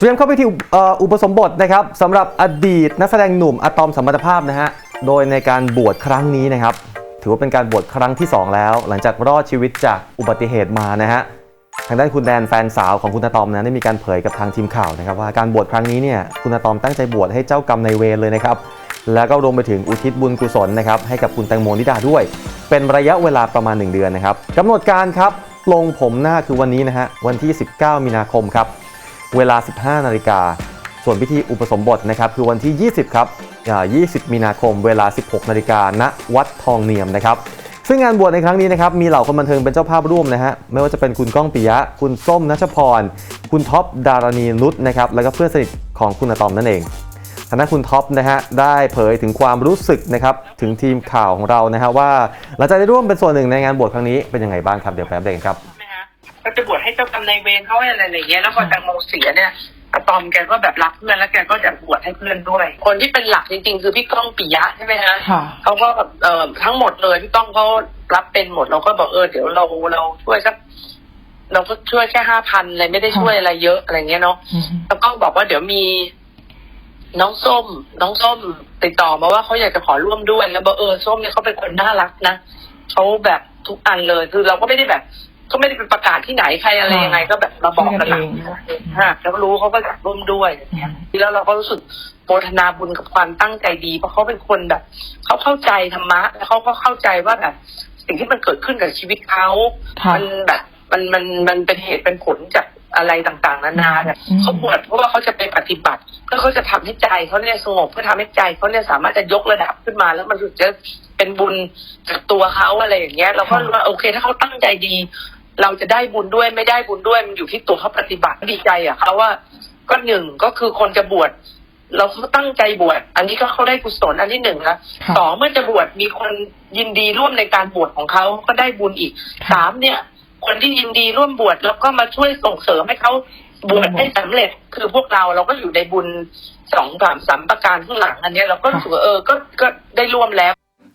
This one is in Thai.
เตรียมเข้าไปที่เอ่ออุปสมบทนะครับสำหรับอดีตนักแสดงหนุ่มอะตอมสมรรถภาพนะฮะโดยในการบวชครั้งนี้นะครับ ถือว่าเป็นการบวชครั้งที่ 2 แล้ว หลังจากรอดชีวิตจากอุบัติเหตุมานะฮะทางด้านคุณแดนแฟนสาวของคุณอะตอมนะได้มีการเผยกับทางทีมข่าวนะครับ ว่าการบวชครั้งนี้เนี่ยคุณอะตอมตั้งใจบวชให้เจ้ากรรมในเวรเลยนะครับแล้วก็รวมไปถึงอุทิศบุญกุศลนะครับให้กับคุณแตงโมนิดาด้วย เป็นระยะเวลาประมาณ 1 เดือนนะครับกำหนดการครับลงผมหน้าคือวันนี้นะฮะวันที่ 19 มีนาคมครับ เวลา 15 นาฬิกา ส่วนพิธีอุปสมบทนะครับคือวันที่ 20 ครับ 20 มีนาคม เวลา 16 นาฬิกาณวัดทองเนียมนะครับ ซึ่งงานบวชในครั้งนี้นะครับมีเหล่าคนบันเทิงเป็นเจ้าภาพร่วมนะฮะ ไม่ว่าจะเป็นคุณก้องปิยะ คุณส้มนัชพร คุณท็อปดารณีนุชนะครับ แล้วก็เพื่อนสนิทของคุณอะตอมนั่นเองทางด้านคุณท็อปนะฮะได้เผยถึงความรู้สึกนะครับถึงทีมข่าวของเรานะฮะว่าหลังจากได้ร่วมเป็นส่วนหนึ่งในงานบวชครั้งนี้เป็นยังไงบ้างครับเดี๋ยวไปอัปเดตกันครับ ก็จะบวชให้เจ้ากรรมนายเวรเขาให้อะไรอย่างเงี้ยแล้วพอแตงโมเสียเนี่ยอะตอมแกก็แบบรักเพื่อนแล้วแกก็จะบวชให้เพื่อนด้วย คนที่เป็นหลักจริงๆ คือพี่ก้องปิยะใช่ไหมฮะค่ะเขาก็แบบเอ่อทั้งหมดเลยพี่ก้องเขารับเป็นหมดเราก็บอกเออเดี๋ยวเราเราช่วยสักเราก็ช่วยแค่ห้าพันอะไรไม่ได้ช่วยอะไรเยอะอะไรเงี้ยเนาะอืมแล้วก็บอกว่าเดี๋ยวมีน้องส้ม น้องส้มติดต่อมาว่าเขาอยากจะขอร่วมด้วยแล้วบอกเออส้มเนี่ยเขาเป็นคนน่ารักนะเขาแบบทุกอันเลยคือเราก็ไม่ได้แบบ ก็ไม่ได้เป็นประกาศที่ไหนใครอะไรยังไงก็แบบมาบอกกันหลังช่วยกันเองฮะแล้วรู้เขาก็อยากร่วมด้วยอย่างเงี้ยแล้วเราก็รู้สึกโมทนาบุญกับความตั้งใจดี เพราะเขาเป็นคนแบบเขาเข้าใจธรรมะแล้วเขาก็เข้าใจว่าแบบสิ่งที่มันเกิดขึ้นกับชีวิตเขาค่ะมันแบบมันมันมันเป็นเหตุเป็นผลจากอะไรต่างๆ นานาเนี่ยอืมเขาบวชเพราะว่าเขาจะไปปฏิบัติเพื่อเขาจะทำให้ใจเขาเนี่ยสงบเพื่อทำให้ใจเขาเนี่ยสามารถจะยกระดับขึ้นมา แล้วมันจะเป็นบุญจากตัวเขาอะไรอย่างเงี้ยเราก็รู้ว่าโอเค ถ้าเขาตั้งใจดี เราจะได้บุญด้วยไม่ได้บุญด้วยมันอยู่ที่ตัวเขาปฏิบัติดีใจอะเขาว่าก็หนึ่งก็คือคนจะบวชเราเขาตั้งใจบวชอันนี้ก็เขาได้กุศลอันที่หนึ่งนะค่ะสองเมื่อจะบวชมีคนยินดีร่วมในการบวชของเขาก็ได้บุญอีกค่ะสามเนี่ย คนที่ยินดีร่วมบวชแล้วก็มาช่วยส่งเสริมให้เขาบวชให้สำเร็จคือพวกเราเราก็อยู่ในบุญสองสามสามประการข้างหลัง อันเนี้ยเราก็รู้สึกว่าเออก็ก็ได้ร่วมแล้ว